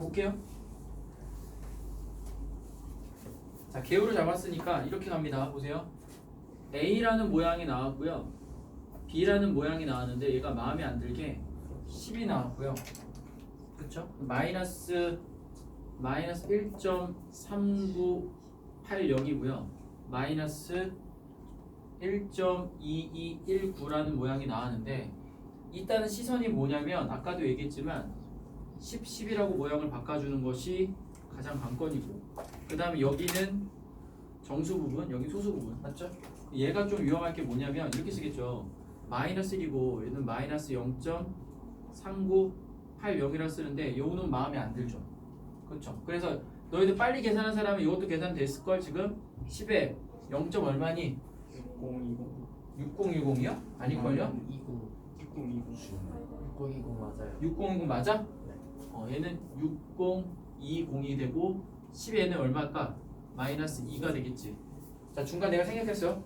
볼게요. 자, 개요를 잡았으니까 이렇게 갑니다. 보세요. A라는 모양이 나왔고요. B라는 모양이 나왔는데 얘가 마음에 안 들게 10이 나왔고요. 그쵸? 마이너스 마이너스 1.3980이고요. 마이너스 1.2219라는 모양이 나왔는데 일단은 시선이 뭐냐면 아까도 얘기했지만 10, 10이라고 모양을 바꿔주는 것이 가장 관건이고 그 다음에 여기는 정수 부분, 여기 소수 부분 맞죠? 얘가 좀 위험할 게 뭐냐면 이렇게 쓰겠죠 마이너스 1이고 얘는 마이너스 0.3980이라 쓰는데 요는 마음에 안 들죠 그렇죠? 그래서 너희들 빨리 계산한 사람은 이것도 계산됐을 걸 지금 10에 0. 얼마니? 6020 6060이요? 아닐걸요? 20 6020 6020 맞아요 6020 맞아? 네. 어, 얘는 6020이 되고 10에는 얼마일까? 마이너스 2가 되겠지. 자 중간 내가 생각했어요.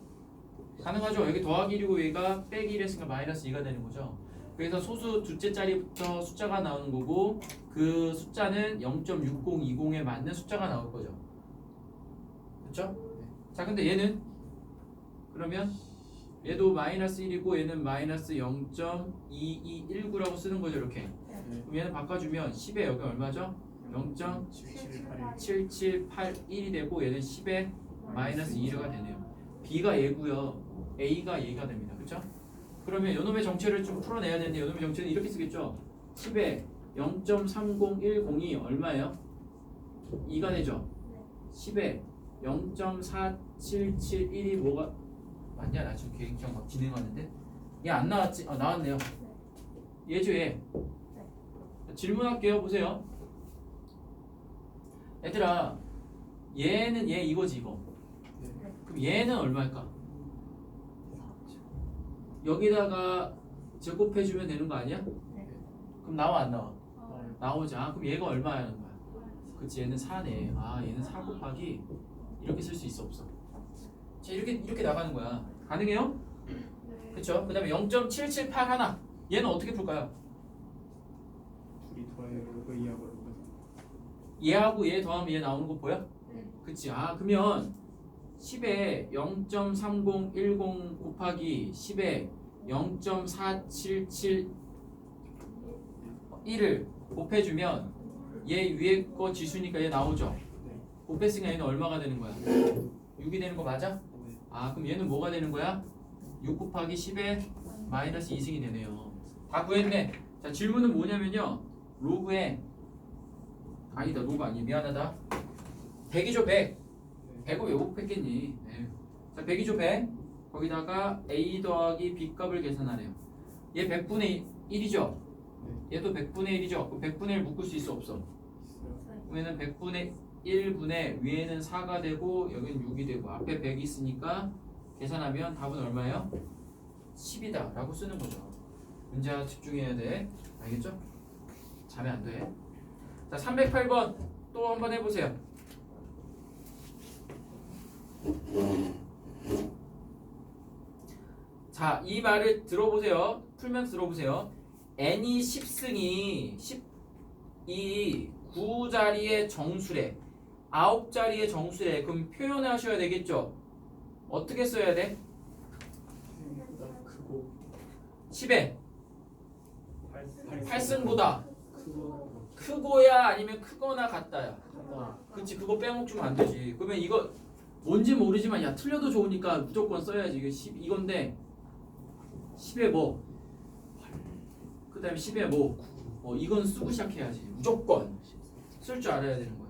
가능하죠? 여기 더하기 1이고 얘가 빼기 1 했으니까 마이너스 2가 되는 거죠. 그래서 소수 두째 자리부터 숫자가 나오는 거고 그 숫자는 0.6020에 맞는 숫자가 나올 거죠. 그렇죠? 자 근데 얘는 그러면 얘도 마이너스 1이고 얘는 마이너스 0.2219라고 쓰는 거죠 이렇게. 그럼 얘는 바꿔주면 10에 여기 얼마죠? 0.7781 7781이 되고 얘는 10에 마이너스 2가 되네요. B가 얘고요. A가 얘가 됩니다. 그렇죠? 그러면 요놈의 정체를 좀 풀어내야 되는데 요놈의 정체는 이렇게 쓰겠죠. 10에 0.3010이 얼마예요? 2가 되죠. 10에 0.4771이 뭐가 맞냐? 나 지금 계획 막 진행하는데 얘 안 나왔지? 아 나왔네요. 얘. 질문할게요. 보세요. 얘들아, 얘는 얘 이거지 이거. 그럼 얘는 얼마일까? 여기다가 제곱해주면 되는 거 아니야? 그럼 나와 안 나와? 나오자. 그럼 얘가 얼마야는 거야? 그치 얘는 4네. 아 얘는 4 곱하기 이렇게 쓸 수 있어 없어? 자 이렇게 이렇게 나가는 거야. 가능해요? 그쵸? 그 다음에 0.778 하나. 얘는 어떻게 풀까요? 둘이 더해요 로그 2하고 로그 얘하고 얘 더하면 얘 나오는 거 보여? 그치 아 그러면 10에 0.3010 곱하기 10에 0.4771을 곱해주면 얘 위에 거 지수니까 얘 나오죠? 네. 곱했으니까 얘는 얼마가 되는 거야? 6이 되는 거 맞아? 네. 아 그럼 얘는 뭐가 되는 거야? 6 곱하기 10에 마이너스 2승이 되네요. 다 구했네. 자 질문은 뭐냐면요. 로그에 아니다 로그 아니 미안하다. 100이죠 100 100을 왜 곱했겠니? 네. 자 100이죠 100 거기다가 a 더하기 b 값을 계산하래요. 얘 100분의 1이죠? 얘도 100분의 1이죠? 그럼 100분의 1 묶을 수 있어 없어? 그러면은 100분의 1분의 위에는 4가 되고 여기는 6이 되고 앞에 100이 있으니까 계산하면 답은 얼마예요? 10이다 라고 쓰는 거죠. 문제와 집중해야 돼. 알겠죠? 자면 안돼. 자 308번 또 한번 해보세요. 자 이 말을 들어보세요. 풀면서 들어보세요. N이 10승이 10이 9자리의 정수래 9자리의 정수래 그럼 표현하셔야 되겠죠? 어떻게 써야 돼? 생보다 크고 10에. 8 8승보다 크고 크고야 아니면 크거나 같다야? 그치 그거 빼먹주면 안 되지. 그러면 이거 뭔지 모르지만 야 틀려도 좋으니까 무조건 써야지. 이거 10 이건데 10에 뭐? 그 다음에 10에 뭐? 어 이건 쓰고 시작해야지. 무조건. 쓸 줄 알아야 되는 거야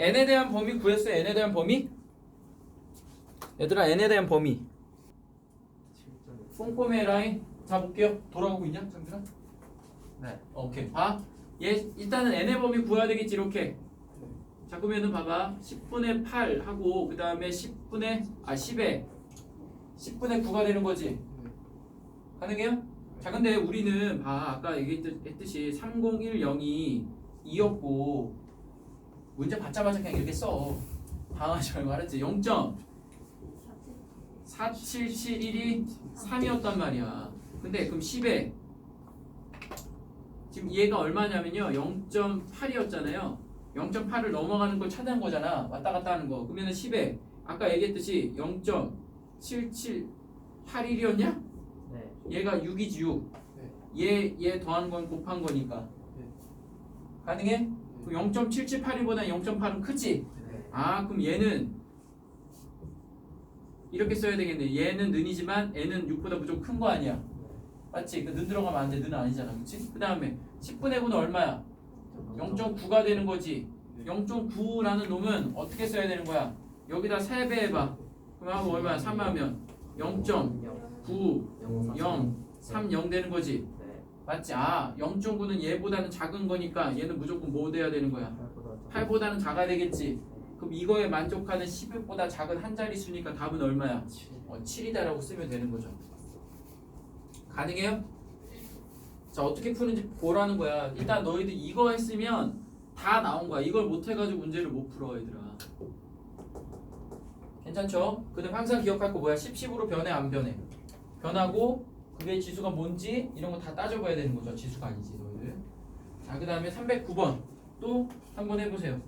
n에 대한 범위 구했어요 n에 대한 범위? 얘들아 n에 대한 범위 꼼꼼히 해라잉 자 볼게요. 돌아오고 있냐, 장준아? 네. 오케이. 봐. 얘 일단은 n의 범위 구해야 되겠지 이렇게. 자 그러면은 봐봐. 10분의 8 하고 그 다음에 10분의 아 10에 10분의 9가 되는 거지. 가능해요? 자 근데 우리는 봐 아까 얘기했듯이 3010이 2였고 문제 받자마자 그냥 이렇게 써. 당하지 말고 알았지? 0. 4771이 3이었단 말이야. 근데 그럼 10에 지금 얘가 얼마냐면요. 0.8이었잖아요. 0.8을 넘어가는 걸 찾아낸 거잖아. 왔다 갔다 하는 거. 그러면은 10에 아까 얘기했듯이 0.7781이었냐? 네. 얘가 6이지 6. 얘, 얘 더한 건 곱한 거니까. 네. 가능해? 그럼 0.7781보다 0.8은 크지? 네. 아 그럼 얘는 이렇게 써야 되겠네 얘는 는이지만 n은 6보다 무조건 큰 거 아니야 맞지? 그 는 들어가면 안 돼 는은 아니잖아 그치? 그 다음에 10분의 9는 얼마야? 0.9가 되는 거지 0.9라는 놈은 어떻게 써야 되는 거야? 여기다 3배 해봐 그럼 하면 얼마야? 3하면 0.9 0 3 0 되는 거지 네. 맞지? 아 0.9는 얘보다는 작은 거니까 얘는 무조건 뭐 돼야 되는 거야? 8보다는 작아야 되겠지. 그럼 이거에 만족하는 10보다 작은 한 자릿수니까 답은 얼마야? 어, 7이다라고 쓰면 되는 거죠. 가능해요? 자 어떻게 푸는지 보라는 거야. 일단 너희들 이거 했으면 다 나온 거야. 이걸 못 해가지고 문제를 못 풀어 얘들아. 괜찮죠? 근데 항상 기억할 거 뭐야? 10, 10으로 변해 안 변해? 변하고 그게 지수가 뭔지 이런 거 다 따져봐야 되는 거죠. 지수가 아니지 너희들. 자 그 다음에 309번 또 한번 해보세요.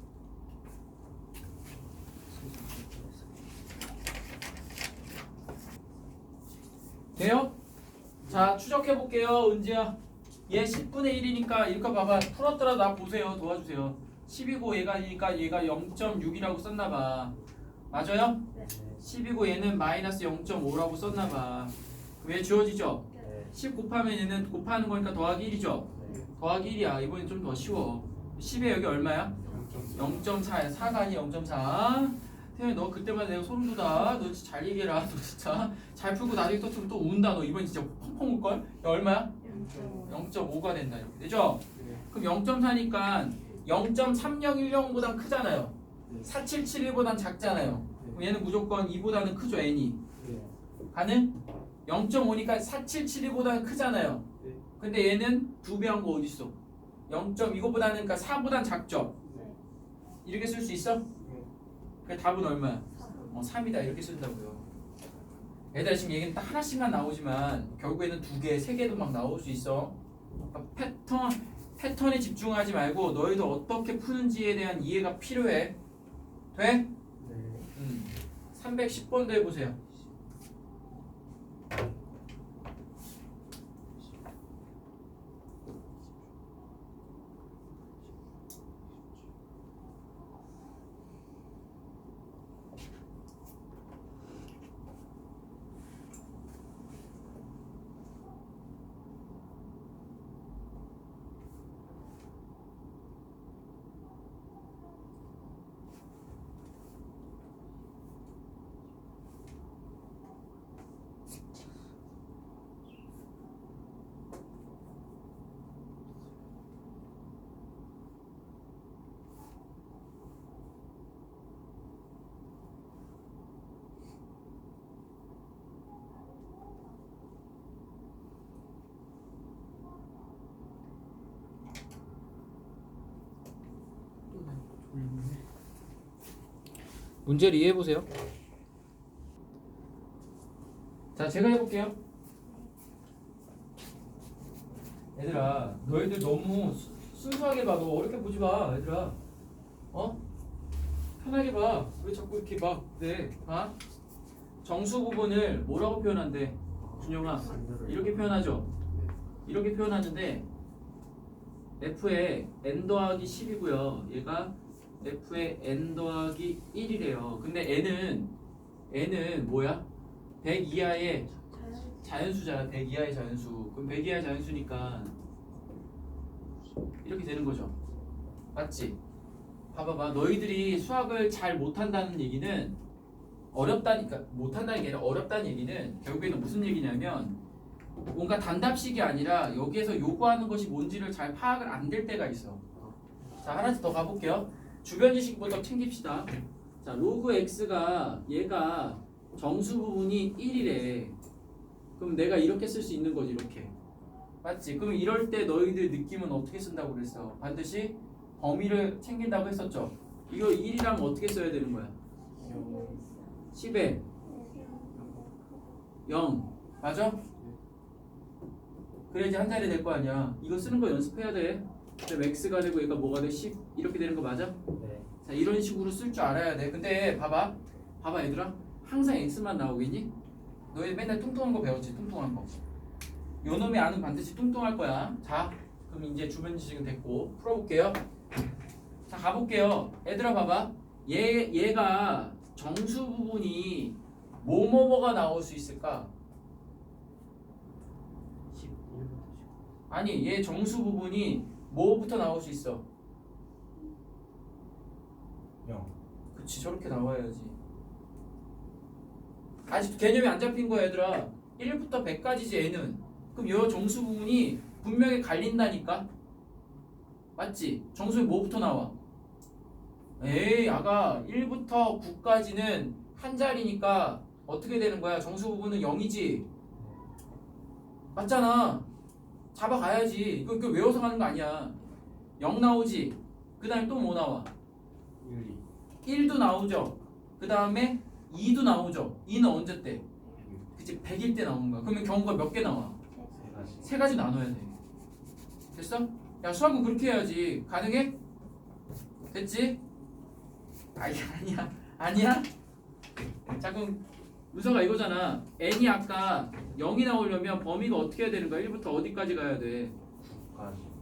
돼요? 자 추적해 볼게요 은지야 얘 10분의 1이니까 이거 봐봐 풀었더라 나 보세요 도와주세요 10이고 얘가 아니니까 얘가 0.6이라고 썼나 봐 맞아요? 10이고 얘는 마이너스 0.5라고 썼나 봐 왜 지워지죠? 10 곱하면 얘는 곱하는 거니까 더하기 1이죠? 더하기 1이야. 이번엔 좀 더 쉬워. 10에 여기 얼마야? 0.4야 4가 아니야 0.4 태현이 너 그때만 내가 소름 돋아. 너 진짜 잘 얘기해라. 너 진짜 잘 풀고 나중에 또, 또 운다. 너 이번 진짜 펑펑 울걸? 야, 얼마야? 0.5가 된다. 이렇게. 되죠? 그럼 0.4니까 0.3010보단 크잖아요. 4771보단 작잖아요. 그럼 얘는 무조건 2보다는 크죠 n이. 가능? 0.5니까 4771보다는 크잖아요 네. 근데 얘는 두 배한 거 어딨어 0. 이거보다는 그러니까 4보단 작죠 이렇게 쓸 수 있어? 그 답은 얼마야? 어, 3이다 이렇게 쓴다고요. 얘들아 지금 얘기는 딱 하나씩만 나오지만 결국에는 두 개, 세 개도 막 나올 수 있어. 그러니까 패턴 패턴에 집중하지 말고 너희도 어떻게 푸는지에 대한 이해가 필요해. 돼? 음. 310번도 해보세요. 문제를 이해해 보세요. 자, 제가 해볼게요. 얘들아, 너희들 너무 수- 순수하게 봐. 너 어렵게 보지 마, 얘들아. 어? 편하게 봐. 왜 자꾸 이렇게 막 네, 아? 정수 부분을 뭐라고 표현한대? 준영아, 이렇게 표현하죠. 이렇게 표현하는데 f의 n 더하기 10이고요. 얘가 f의 n 더하기 1이래요. 근데 n은 n은 뭐야? 100 이하의 자연수잖아. 100 이하의 자연수. 그럼 100 이하의 자연수니까 이렇게 되는 거죠. 맞지? 봐봐봐. 너희들이 수학을 잘 못한다는 얘기는 어렵다니까 못한다는 게 아니라 어렵다는 얘기는 결국에는 무슨 얘기냐면 뭔가 단답식이 아니라 여기에서 요구하는 것이 뭔지를 잘 파악을 안 될 때가 있어. 자 하나씩 더 가볼게요. 주변 지식부터 챙깁시다. 자 로그 x가 얘가 정수 부분이 1이래. 그럼 내가 이렇게 쓸 수 있는 거지 이렇게. 맞지? 그럼 이럴 때 너희들 느낌은 어떻게 쓴다고 그랬어? 반드시 범위를 챙긴다고 했었죠. 이거 1이라면 어떻게 써야 되는 거야? 10에 0 맞아? 그래야지 한 자리 될 거 아니야. 이거 쓰는 거 연습해야 돼. 그럼 x가 되고 얘가 뭐가 돼? 10 이렇게 되는 거 맞아? 네. 자 이런 식으로 쓸 줄 알아야 돼. 근데 봐봐, 봐봐 얘들아, 항상 x만 나오겠니? 너희 맨날 뚱뚱한 거 배웠지? 뚱뚱한 거. 요 놈이 아는 반드시 뚱뚱할 거야. 자, 그럼 이제 주변 지식은 됐고 풀어볼게요. 자 가볼게요. 얘들아 봐봐. 얘 얘가 정수 부분이 뭐뭐뭐가 나올 수 있을까? 11부터 아니 얘 정수 부분이 뭐부터 나올 수 있어? 0 그치 저렇게 나와야지 아직 개념이 안 잡힌 거야 얘들아 1부터 100까지지 얘는 그럼 요 정수 부분이 분명히 갈린다니까 맞지? 정수에 뭐부터 나와? 에이 아가 1부터 9까지는 한 자리니까 어떻게 되는 거야? 정수 부분은 0이지 맞잖아 잡아가야지 이거, 이거 외워서 가는 거 아니야 0 나오지 그 다음에 또 뭐 나와? 1 2 1도 나오죠. 그 다음에 2도 나오죠. 2는 언제 때? 그치 100일 때 나오는 거야. 그러면 경우가 몇 개 나와? 세 가지 나눠야 돼. 됐어? 야 수학은 그렇게 해야지. 가능해? 됐지? 아니 아니야 아니야? 자 그럼 의사가 이거잖아. n이 아까 0이 나오려면 범위가 어떻게 해야 되는 거야? 1부터 어디까지 가야 돼? 9까지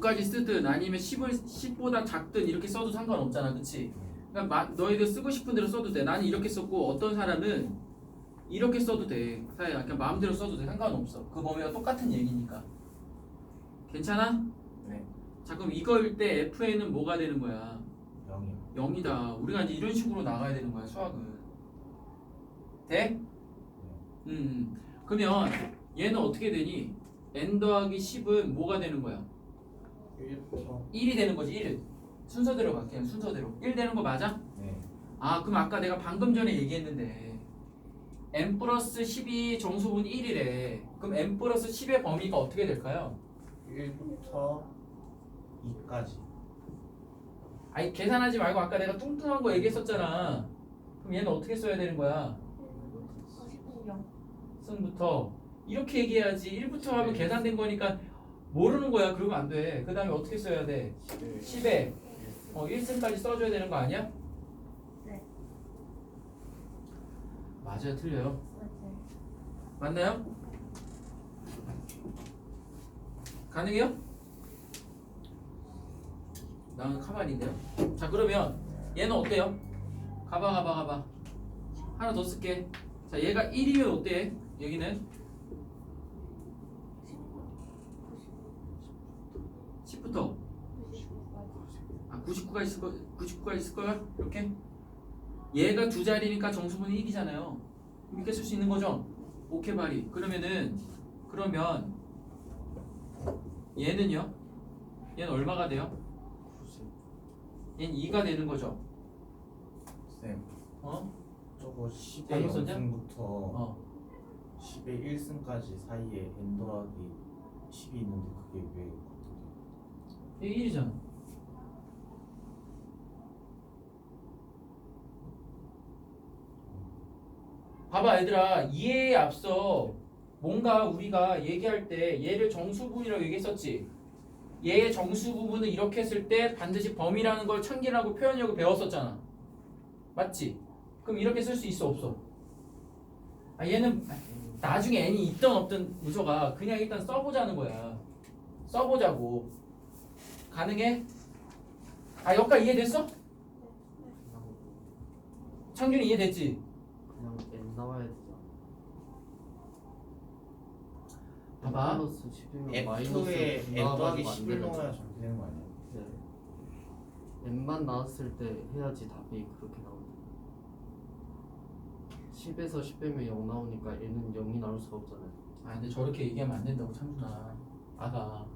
9까지 쓰든 아니면 10을 10보다 작든 이렇게 써도 상관없잖아. 그치? 그러니까 마- 너희들 쓰고 싶은 대로 써도 돼. 나는 이렇게 썼고 어떤 사람은 이렇게 써도 돼. 사야 그냥 마음대로 써도 돼. 상관없어. 그 범위가 똑같은 얘기니까. 괜찮아? 네 자 그럼 이거일 때 FA는 뭐가 되는 거야? 0이요 0이다. 우리가 이제 이런 식으로 나가야 되는 거야 수학은. 돼? 음, 음. 그러면 얘는 어떻게 되니? n 더하기 10은 뭐가 되는 거야? 1부터 1이 되는 거지 1. 순서대로 가 그냥 순서대로. 1 되는 거 맞아? 네 아 그럼 아까 내가 방금 전에 얘기했는데 n 플러스 10이 정수분 1이래 그럼 n 플러스 10의 범위가 어떻게 될까요? 1부터 2까지 아니 계산하지 말고 아까 내가 뚱뚱한 거 얘기했었잖아 그럼 얘는 어떻게 써야 되는 거야? 승부터 이렇게 얘기해야지 1부터 하면 계산된 거니까 모르는 거야 그러면 안돼 그 다음에 어떻게 써야 돼? 10에 어, 1승까지 써줘야 되는 거 아니야? 네. 맞아요 틀려요 맞나요? 가능해요? 나는 가만인데요. 자 그러면 얘는 어때요? 가봐 가봐 가봐. 하나 더 쓸게. 자 얘가 1이면 어때? 여기는 10부터 아 99까지 쓸 거, 99까지 쓸 거야? 이렇게? 얘가 두 자리니까 정수분이 1이잖아요. 이렇게 쓸 수 있는 거죠? 오케바리. 그러면은 그러면 얘는요? 얘는 얼마가 돼요? 90 얘는 2가 되는 거죠. 쌤 어? 저거 10의 잘못 썼냐? 0승부터 어. 10의 1승까지 사이에 n 더하기 10이 있는데 그게 왜 이게 1이잖아. 봐봐 얘들아 이해에 앞서 뭔가 우리가 얘기할 때 얘를 정수분이라고 얘기했었지 얘의 정수 부분을 이렇게 했을 때 반드시 범위라는 걸 참기라고 표현력을 배웠었잖아 맞지? 그럼 이렇게 쓸 수 있어 없어? 아 얘는 나중에 n이 있던 없던 우서가 그냥 일단 써보자는 거야 써보자고 가능해? 아 여기까지 이해됐어? 창준이 이해됐지? 그냥 n 나와야 되잖아. 봐봐. 플러스 10이면 F에 마이너스 n 나와가지고 더하기 안 10을 되는 넣어야 되는 거 아니에요? 네. n만 나왔을 때 해야지 답이 그렇게 나오죠. 10에서 10 빼면 0 나오니까 얘는 0이 나올 수가 없잖아요. 아 근데 저렇게 얘기하면 안 된다고 참준아. 아가.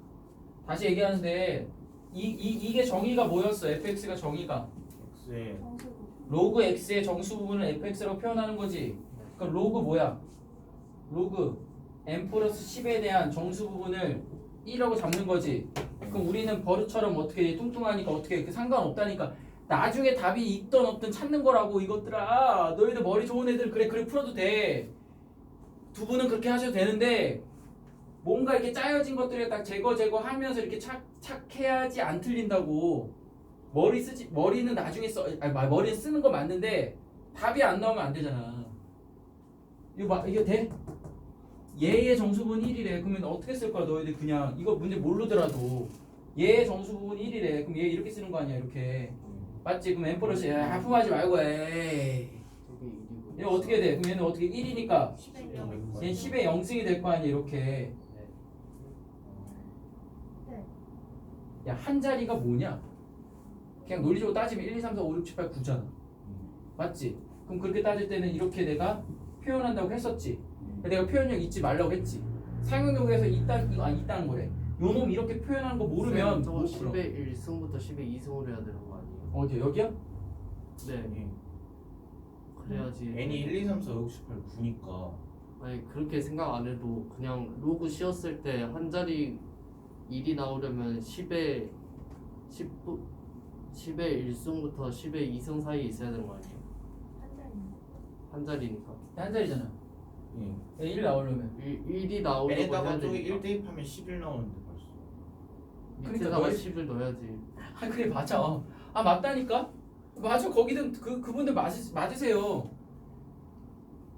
다시 얘기하는데 이, 이, 이게 정의가 뭐였어? fx가 정의가? X에 로그 x의 정수 부분을 fx라고 표현하는 거지. 그럼 로그 뭐야? 로그 n 플러스 10에 대한 정수 부분을 1라고 잡는 거지. 그럼 우리는 버릇처럼 어떻게 뚱뚱하니까 어떻게 그 상관없다니까 나중에 답이 있던 없든 찾는 거라고 이것들아. 너희들 머리 좋은 애들 그래 그래 풀어도 돼 두 분은 그렇게 하셔도 되는데 뭔가 이렇게 짜여진 것들을 딱 제거 제거하면서 이렇게 착 착해야지 안 틀린다고. 머리 쓰지 머리는 나중에 써 아니 마- 머리는 쓰는 거 맞는데 답이 안 나오면 안 되잖아. 이거 봐 이거 돼? 얘의 정수분 1이래. 그러면 어떻게 쓸 거야 너희들 그냥? 이거 문제 모르더라도. 얘의 정수분 1이래. 그럼 얘 이렇게 쓰는 거 아니야 이렇게 맞지? 그럼 플러스 야 하품하지 말고 에이 1이고. 얘 어떻게 돼? 그럼 얘는 어떻게 1이니까 10에 얘는 10의 0승이 될 거 아니야 이렇게 네. 야한 자리가 뭐냐? 그냥 논리적으로 따지면 1, 2, 3, 4, 5, 6, 7, 8, 9잖아 맞지? 그럼 그렇게 따질 때는 이렇게 내가 표현한다고 했었지 내가 표현력 잊지 말라고 했지 사용용에서 있다, 이거 아 있다는 거래 요놈 이렇게 표현하는 거 모르면 저거 못 풀어 10의 1승부터 10의 2승으로 해야 되는 거? 어디야 여기야? 네. 그래야지. N이 1, 2, 3, 4, 5, 6, 7, 8, 9니까 아니 그렇게 생각 안 해도 그냥 로그 씌웠을 때 한 자리 1이 나오려면 10의 10 10의 1승부터 10의 2승 사이에 있어야 되는 거 아니에요? 한 자리. 한 자리니까. 한 자리잖아 예. 1 나오려면 1, 1이 나오려고 N에다가 해야 저기 1 되니까. 대입 하면 11 나오는데 벌써 그러니까 밑에다가 너희- 10을 넣어야지. 아 그래 맞아 아 맞다니까? 맞아 거기든 그 그분들 맞으, 맞으세요.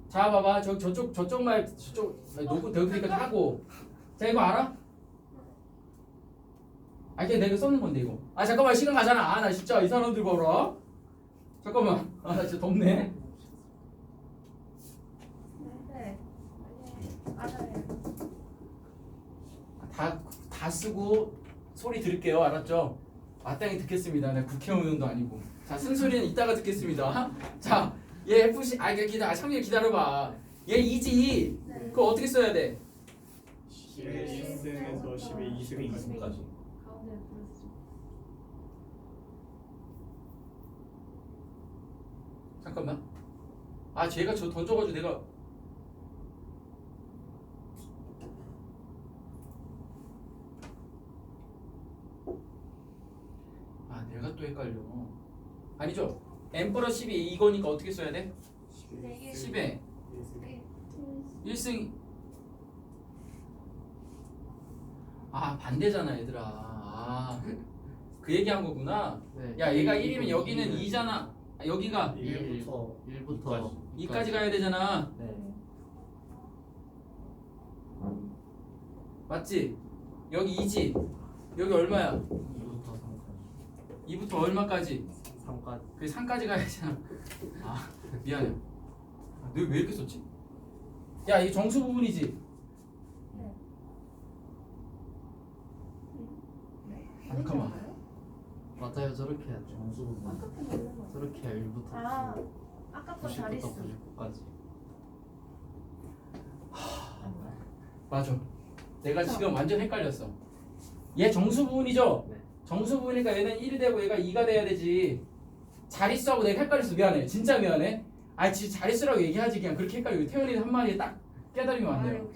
자 봐봐. 저 저쪽 저쪽 말 저쪽 아니, 노고 대그니까 하고. 자 이거 알아? 아 이게 내가 써는 건데 이거. 아 잠깐만. 시간 가잖아. 아 나 진짜 이 사람들 봐라. 잠깐만. 아 나 진짜 덥네. 다 다 쓰고 소리 들을게요. 알았죠? 마땅히 듣겠습니다. 나 국회의원도 아니고. 자 쓴소리는 이따가 듣겠습니다. 자 얘 FC 아 이게 기다려 창렬 기다려봐. 얘 이지 네. 그거 어떻게 써야 돼? 10의 1승에서 10의 10의 2승까지. 2승까지 가운데. 잠깐만. 아 쟤가 저 던져가지고 내가 아 내가 또 헷갈려. 아니죠? N 플러스 12 이거니까 어떻게 써야 돼? 네. 10에 1승. 아 반대잖아 얘들아. 아, 그 얘기한 거구나. 네. 야 얘가 일, 1이면 이거 여기는 이는 2잖아. 여기가 1부터 1부터. 2까지. 가야 되잖아. 네. 맞지? 여기 2지. 여기 얼마야? 2부터 3까지. 2부터 얼마까지? 3까지. 그 3까지 가야 되잖아 아 미안해 아, 너왜 이렇게 썼지? 야 이게 정수 부분이지? 네. 아, 잠깐만. 맞아요. 저렇게 해야죠. 정수 부분 먹는 거. 저렇게 해야 1부터 아, 아까 거 90부터 잘했어. 99까지. 맞아 내가 지금 완전 헷갈렸어 얘 정수 부분이죠? 네. 정수 부분이니까 얘는 1이 되고 얘가 2가 돼야 되지. 자릿수하고 내가 헷갈렸어 미안해. 진짜 미안해. 아 진짜 자릿수라고 얘기하지. 그냥 그렇게 헷갈려. 태연이 한마디에 딱 깨달으면 안 아, 돼요.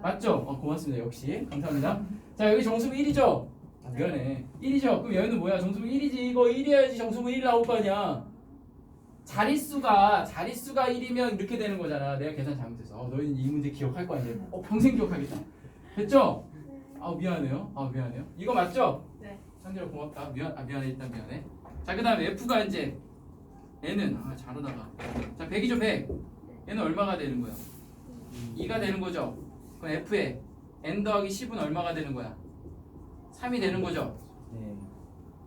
맞죠? 어, 고맙습니다. 역시. 감사합니다. 자 여기 정수분 1이죠? 아, 미안해. 1이죠? 그럼 얘는 뭐야? 정수분 1이지. 이거 1이어야지. 정수분 1 나올 거 아니야. 자릿수가 자릿수가 1이면 이렇게 되는 거잖아. 내가 계산 잘못해서 어, 너희는 이 문제 기억할 거 아니에요 어 평생 기억하겠다. 됐죠? 아 미안해요. 아 미안해요. 이거 맞죠? 네. 상대로 고맙다 미안 아 미안해 일단 미안해 자 그 다음에 F가 이제 얘는 아 잘하다가 자 100이죠 100 얘는 얼마가 되는 거야? 2가 되는 거죠. 그럼 F에 n 더하기 10은 얼마가 되는 거야? 3이 되는 거죠. 네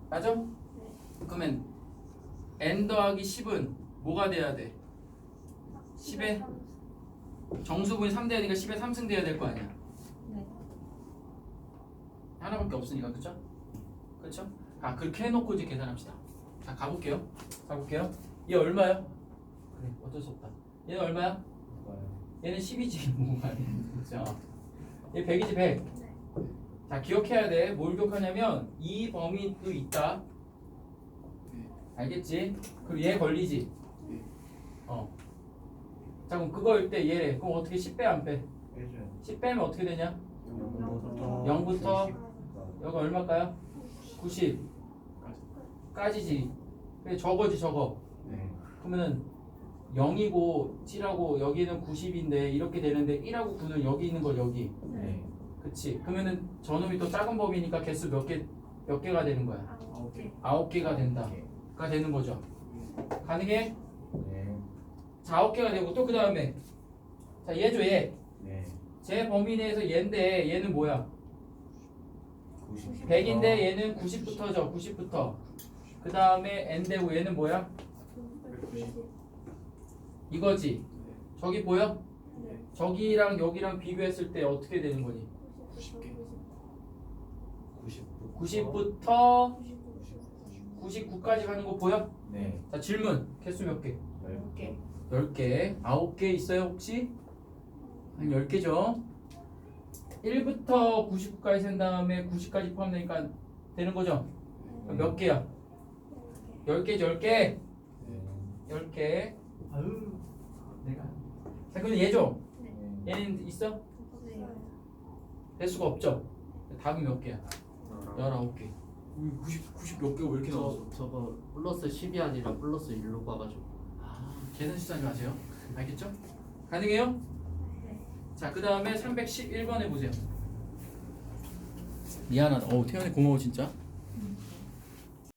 맞아? 그러면 n 더하기 10은 뭐가 돼야 돼? 10에 정수분이 3 돼야 되니까 10에 3승 돼야 될 거 아니야. 네. 하나밖에 없으니까 그쵸? 그쵸? 아 그렇게 해놓고 이제 계산합시다. 자 가볼게요. 가볼게요. 얘 얼마야? 그래 어쩔 수 없다. 얘는 얼마야? 뭐가요? 얘는 10이지 뭐가 진짜 얘 100이지 100 네. 자 기억해야 돼 뭘 기억하냐면 이 범위도 있다 알겠지? 그리고 얘 걸리지 네. 어자 그럼 그거일 때 얘래 그럼 어떻게 10빼 안 빼? 빼줘요 10 빼면 어떻게 되냐? 0부터 0부터 여기 얼마일까요? 90 까지지. 근데 저거지 저거 네. 그러면은 0이고 7하고 여기는 90인데 이렇게 되는데 1하고 9는 여기 있는 거 여기. 네. 그치. 그러면은 저놈이 또 작은 범위니까 개수 몇 개 몇 개가 되는 거야? 아홉 개. 아홉 개가 된다. 가 되는 거죠. 가능해? 네. 자 아홉 개가 되고 또 그 다음에. 자 얘죠 네. 얘제 범위 내에서 얘인데 얘는 뭐야 90 100인데 얘는 90부터죠 90부터 그 다음에 n 되고 얘는 뭐야? 이거지 저기 보여? 네. 저기랑 여기랑 비교했을 때 어떻게 되는 거니? 90 90부터 99까지 가는 거 보여? 네. 자 질문 개수 몇 개? 10개 10개 9개 있어요 혹시? 한 10개죠 1부터 99까지 센 다음에 90까지 포함되니까 되는 거죠? 그럼 몇 개야? 10개죠 10개 네. 10개 아유 내가 자 그럼 얘죠? 네. 얘는 있어? 네. 대수가 없죠? 답은 몇 개야? 19개 90, 90몇 개가 왜 이렇게 나왔어? 저, 저거 플러스 10이 아니라 플러스 1로 봐가지고 아, 계산 시하지 마세요. 알겠죠? 가능해요? 네. 자, 그 다음에 311번 해보세요. 미안하다. 어우, 태연이 고마워, 진짜.